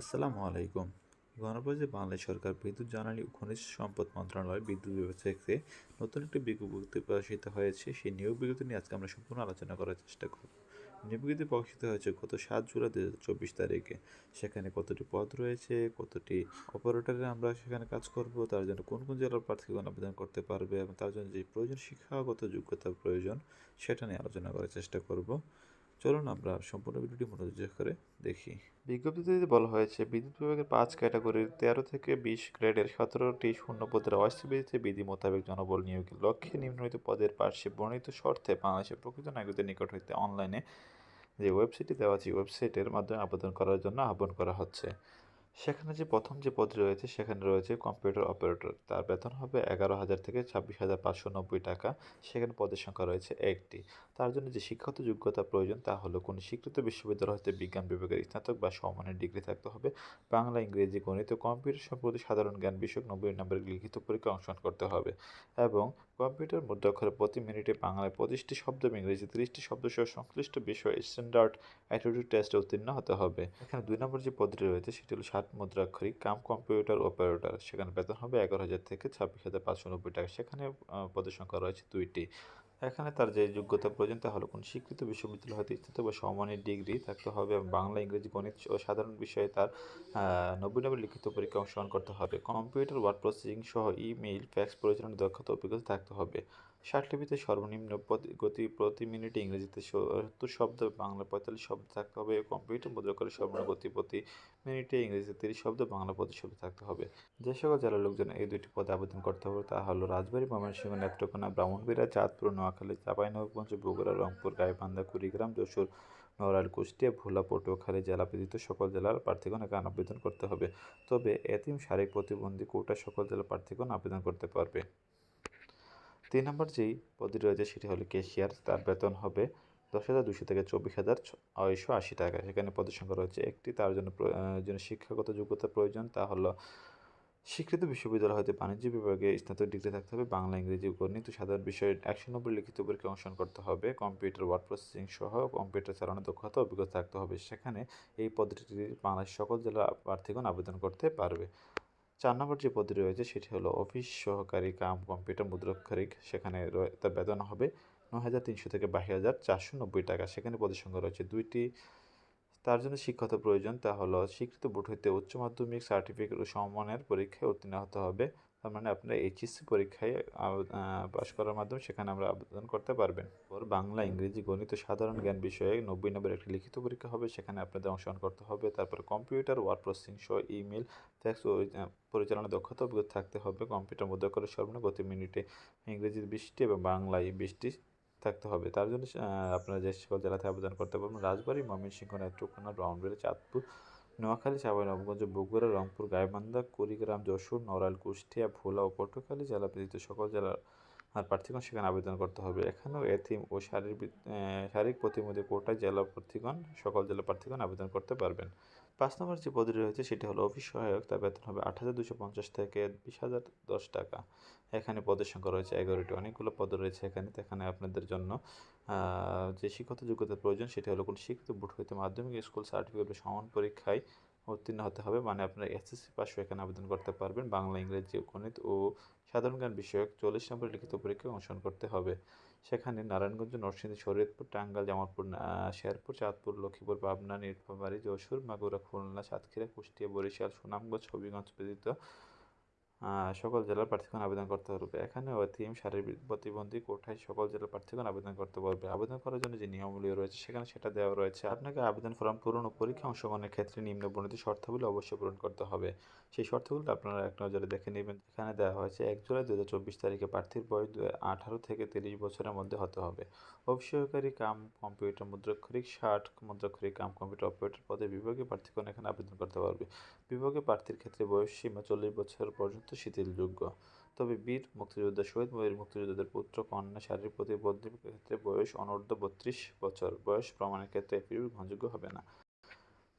আসসালামু আলাইকুম। গণপ্রজাতন্ত্রী বাংলাদেশ সরকার বিদ্যুৎ জ্বালানি ও খনিজ সম্পদ মন্ত্রণালয় বিদ্যুৎ বিভাগ থেকে নতুন একটি বিজ্ঞপ্তি প্রকাশিত হয়েছে। সেই নিয়োগ বিজ্ঞপ্তি নিয়ে আজকে আমরা সম্পূর্ণ আলোচনা করার চেষ্টা করব। নিয়োগ বিজ্ঞপ্তি প্রকাশিত হয়েছে গত সাত জুলাই দু হাজার চব্বিশ তারিখে। সেখানে কতটি পদ রয়েছে, কতটি অপারেটরে আমরা সেখানে কাজ করব, তার জন্য কোন কোন জেলার প্রার্থীগণ আবেদন করতে পারবে এবং তার জন্য যে প্রয়োজন শিক্ষাগত যোগ্যতার প্রয়োজন, সেটা নিয়ে আলোচনা করার চেষ্টা করব। চলুন আমরা সম্পূর্ণ ভিডিওটি মনোযোগ করে দেখি। বিজ্ঞপ্তিতে বলা হয়েছে, বিদ্যুৎ বিভাগের পাঁচ ক্যাটাগরির তেরো থেকে বিশ গ্রেডের সতেরোটি শূন্য পদের অস্থিবিধিতে বিধি মোতাবেক জনবল নিয়োগের লক্ষ্যে নিম্নলিখিত পদের পার্শ্বে বর্ণিত শর্তে বাংলাদেশের প্রকৃত নাগরিকদের নিকট হইতে অনলাইনে যে ওয়েবসাইটটি দেওয়া আছে, ওয়েবসাইটের মাধ্যমে আবেদন করার জন্য আহ্বান করা হচ্ছে। সেখানে যে প্রথম যে পদ রয়েছে, সেখানে রয়েছে কম্পিউটার অপারেটর তার বেতন হবে এগারো হাজার থেকে ছাব্বিশ হাজার পাঁচশো নব্বই টাকা। সেখানে পদের সংখ্যা রয়েছে একটি। তার জন্য যে শিক্ষাগত যোগ্যতা প্রয়োজন, তা হলো কোনো স্বীকৃত বিশ্ববিদ্যালয় হতে বিজ্ঞান বিভাগের স্নাতক বা সমমানের ডিগ্রি থাকতে হবে। বাংলা, ইংরেজি, গণিত কম্পিউটার সম্পর্কে সাধারণ জ্ঞান বিষয়ক নব্বই নম্বরের লিখিত পরীক্ষা অংশগ্রহণ করতে হবে। এবং কম্পিউটার মুদ্রাক্ষরে প্রতি মিনিটে বাংলায় পঁচিশটি শব্দ এবং ইংরেজি তিরিশটি শব্দ সহ সংশ্লিষ্ট বিষয় স্ট্যান্ডার্ড অ্যাটিটিউড টেস্টে উত্তীর্ণ হতে হবে। এখানে দুই নম্বর যে পদটি রয়েছে, সেটি হলো ষাট মুদ্রাক্ষরিক, কাম কম্পিউটার, অপারেটর। সেখানে বেতন হবে এগারো হাজার থেকে ছাব্বিশ হাজার পাঁচশো নব্বই টাকা। সেখানে পদের সংখ্যা রয়েছে দুইটি। এখানে তার যে যোগ্যতা প্রয়োজন তা হলো কোনো স্বীকৃত বিশ্ববিদ্যালয় হতে স্নাতক বা সমমানের ডিগ্রি থাকতে হবে এবং বাংলা, ইংরেজি, গণিত ও সাধারণ বিষয়ে তার নব্বই নম্বর লিখিত পরীক্ষা অংশগ্রহণ করতে হবে। কম্পিউটার, ওয়ার্ড প্রসেসিং সহ ইমেইল, ফ্যাক্স পরিচালনার দক্ষতা অভিজ্ঞতা থাকতে হবে। ষাটলিপিতে সর্বনিম্ন গতি প্রতি মিনিটে ইংরেজিতে সত্তর শব্দ বাংলা পঁয়তাল্লিশ শব্দ থাকতে হবে, কম্পিউটার মুদ্রা করে সর্বনিম্ন গতি প্রতি মিনিটে ইংরেজিতে তিরিশ শব্দ বাংলা প্রতি শব্দ থাকতে হবে। যে সকল জেলার লোকজন এই দুইটি পদে আবেদন করতে হবে, তা হলো রাজবাড়ী, ময়মনসিংহ, নেত্রকোনা ব্রাহ্মণবাড়িয়া চাঁদপুর, নোয়াখালী, চাঁপাইনবাবগঞ্জ, বগুড়া, রংপুর, গাইবান্ধা, কুড়িগ্রাম, যশোর, নড়াইল, কুষ্টিয়া, ভোলা, পটুয়াখালী জেলা ব্যতীত সকল জেলার প্রার্থীগণ এখানে আবেদন করতে হবে। তবে এতিম শারীরিক প্রতিবন্ধী কোটা সকল জেলার প্রার্থীগণ আবেদন করতে পারবে। তিন নম্বর যেই পদটি রয়েছে সেটি হলো কেশিয়ার তার বেতন হবে দশ হাজার দুশো থেকে চব্বিশ হাজার ছয়শো আশি টাকা। সেখানে পদের সংখ্যা রয়েছে একটি, তার জন্য জন্য শিক্ষাগত যোগ্যতা প্রয়োজন, তা হলো স্বীকৃত বিশ্ববিদ্যালয় হতে বাণিজ্য বিভাগে স্নাতক ডিগ্রি থাকতে হবে, বাংলা, ইংরেজি, গণিত সাধারণ বিষয়ে একশো নব্বই লিখিত পরীক্ষা অংশগ্রহণ করতে হবে, কম্পিউটার ওয়ার্ড প্রসেসিং সহ কম্পিউটার চালানোর দক্ষতা অভিজ্ঞতা থাকতে হবে। সেখানে এই পদ্ধতিটি বাংলাদেশ সকল জেলা প্রার্থীগণ আবেদন করতে পারবে। চার নম্বর যে পদটি রয়েছে সেটি হলো অফিস সহকারী কাম কম্পিউটার মুদ্রাক্ষরিক সেখানে তার বেতন হবে ন হাজার তিনশো থেকে বাইশ হাজার চারশো নব্বই টাকা। সেখানে পদের সংখ্যা রয়েছে দুইটি। তার জন্য শিক্ষত প্রয়োজন তা হলো, স্বীকৃত বোর্ড হইতে উচ্চ মাধ্যমিক সার্টিফিকেট ও সম্মানের পরীক্ষায় উত্তীর্ণ হতে হবে। তার মানে আপনার এইচএসসি পরীক্ষায় পাশ করার মাধ্যমে সেখানে আমরা আবেদন করতে পারবেন। পর বাংলা, ইংরেজি, গণিত সাধারণ জ্ঞান বিষয়ে নব্বই নম্বর একটি লিখিত পরীক্ষা হবে। সেখানে আপনাদের অংশগ্রহণ করতে হবে। তারপর কম্পিউটার, ওয়ার্ড প্রসেসিং সহ ইমেল ফ্যাক্স পরিচালনা দক্ষতা অভিজ্ঞতা থাকতে হবে। কম্পিউটার মধ্যে করে সর্বনিম্ন গতি মিনিটে ইংরেজি বৃষ্টি এবং বাংলায় বৃষ্টি থাকতে হবে। তার জন্য আপনারা যে সকল জেলাতে আবেদন করতে পারবেন, রাজবাড়ী, ময়মনসিংহ, নেত্রকোনা ব্রাউনবেলি চাঁদপুর নোয়াখালী চাঁপাইনবাবগঞ্জ বগুড়া, রংপুর, গাইবান্ধা, কুড়িগ্রাম, যশোর, নড়াইল, কুষ্টিয়া, ভোলা ও পটুয়াখালী জেলা ব্যতীত সকল জেলার আর প্রার্থীগণ সেখানে আবেদন করতে হবে। এখানেও এথিম ও শারীরিক শারীরিক প্রতিমধ্যে কোটায় জেলা প্রার্থীগণ, সকল জেলা প্রার্থীগণ আবেদন করতে পারবেন। পাঁচ নম্বর যে পদটি রয়েছে সেটি হলো অফিস সহায়ক তার বেতন হবে আট হাজার দুশো পঞ্চাশ থেকে বিশ হাজার দশ টাকা। এখানে পদের সংখ্যা রয়েছে এগারোটি। অনেকগুলো পদ রয়েছে এখানে এখানে আপনাদের জন্য। যে শিক্ষত যোগ্যতার প্রয়োজন সেটি হলো কোনো শিক্ষিত বোর্ড হইতে মাধ্যমিক স্কুল সার্টিফিকেট সমান পরীক্ষায় উত্তীর্ণ হতে হবে। মানে আপনারা এসএসসি পাশও এখানে আবেদন করতে পারবেন। বাংলা, ইংরেজি গণিত ও সাধারণ জ্ঞান বিষয়ক চল্লিশ নম্বর লিখিত পরীক্ষায় অংশগ্রহণ করতে হবে। সেখানে নারায়ণগঞ্জ, নরসিংদী, শরীয়তপুর টাঙ্গাল জামালপুর শেরপুর, চাঁদপুর, লক্ষ্মীপুর, পাবনা নীলফামারী যশোর, মাগুরা, খুলনা, সাতক্ষীরা, কুষ্টিয়া, বরিশাল, সুনামগঞ্জ, হবিগঞ্জ ব্যতীত সকল জেলার প্রার্থীগণ আবেদন করতে পারবে এখানে অথিম শারীরিক প্রতিবন্ধী কোঠায় সকল জেলার প্রার্থীগণ আবেদন করতে পারবে আবেদন করার জন্য যে নিয়মগুলি রয়েছে, সেখানে সেটা দেওয়া রয়েছে। আপনাকে আবেদন ফর্ম পূরণ ও পরীক্ষা অংশগ্রহণের ক্ষেত্রে নিম্ন বর্ণিত শর্তাবলী অবশ্যই পূরণ করতে হবে। সেই শর্তগুলো আপনারা এক নজরে দেখে নেবেন। এখানে দেওয়া হয়েছে, এক জুলাই দু হাজার চব্বিশ তারিখে প্রার্থীর বয়স আঠারো থেকে তিরিশ বছরের মধ্যে হতে হবে। অফিসহকারী কাম কম্পিউটার মুদ্রাক্ষরিক, ষাট মুদ্রাক্ষরিক কাম কম্পিউটার অপারেটর পদে বিভাগীয় প্রার্থীগণ এখানে আবেদন করতে পারবে। বিভাগীয় প্রার্থীর ক্ষেত্রে বয়স সীমা চল্লিশ বছর পর্যন্ত শিথিলযোগ্য তবে বীর মুক্তিযোদ্ধা শহীদ ময়ূর মুক্তিযোদ্ধাদের পুত্র, কন্যা, শারীরিক প্রতিবন্ধীর ক্ষেত্রে বয়স অনূর্ধ্ব বত্রিশ বছর। বয়স প্রমাণের ক্ষেত্রে এপিউর গ্রহণযোগ্য হবে না।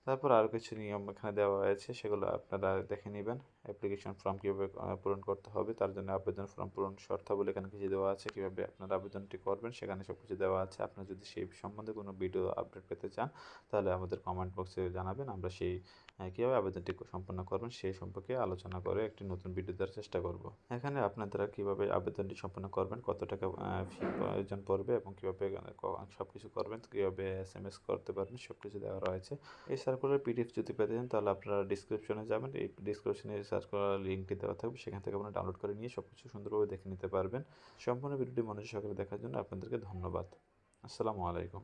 তারপর আরও কিছু নিয়ম এখানে দেওয়া হয়েছে, সেগুলো আপনারা দেখে নেবেন। অ্যাপ্লিকেশন ফর্ম কীভাবে পূরণ করতে হবে, তার জন্য আবেদন ফর্ম পূরণ শর্তাবলী এখানে কিছু দেওয়া আছে, কীভাবে আপনারা আবেদনটি করবেন সেখানে সব কিছু দেওয়া আছে। আপনারা যদি সেই সম্বন্ধে কোনো ভিডিও আপডেট পেতে চান, তাহলে আমাদের কমেন্ট বক্সে জানাবেন, আমরা সেই কীভাবে আবেদনটি সম্পন্ন করবেন সেই সম্পর্কে আলোচনা করে একটি নতুন ভিডিও দেওয়ার চেষ্টা করব। এখানে আপনারা কীভাবে আবেদনটি সম্পন্ন করবেন, কত টাকা ফি প্রয়োজন পড়বে এবং কীভাবে সব কিছু করবেন, কীভাবে এস এম এস করতে পারবেন সব কিছু দেওয়া রয়েছে। এই সার্কুলার পিডিএফ যদি পেতে চান, তাহলে আপনারা ডিসক্রিপশনে যাবেন। এই ডিসক্রিপশনে সার্কুলার লিঙ্কটি দেওয়া থাকবে। সেখান থেকে আপনারা ডাউনলোড করে নিয়ে সব কিছু সুন্দরভাবে দেখে নিতে পারবেন। সম্পূর্ণ ভিডিওটি মনোযোগ সহকারে দেখার জন্য আপনাদেরকে ধন্যবাদ। আসসালামু আলাইকুম।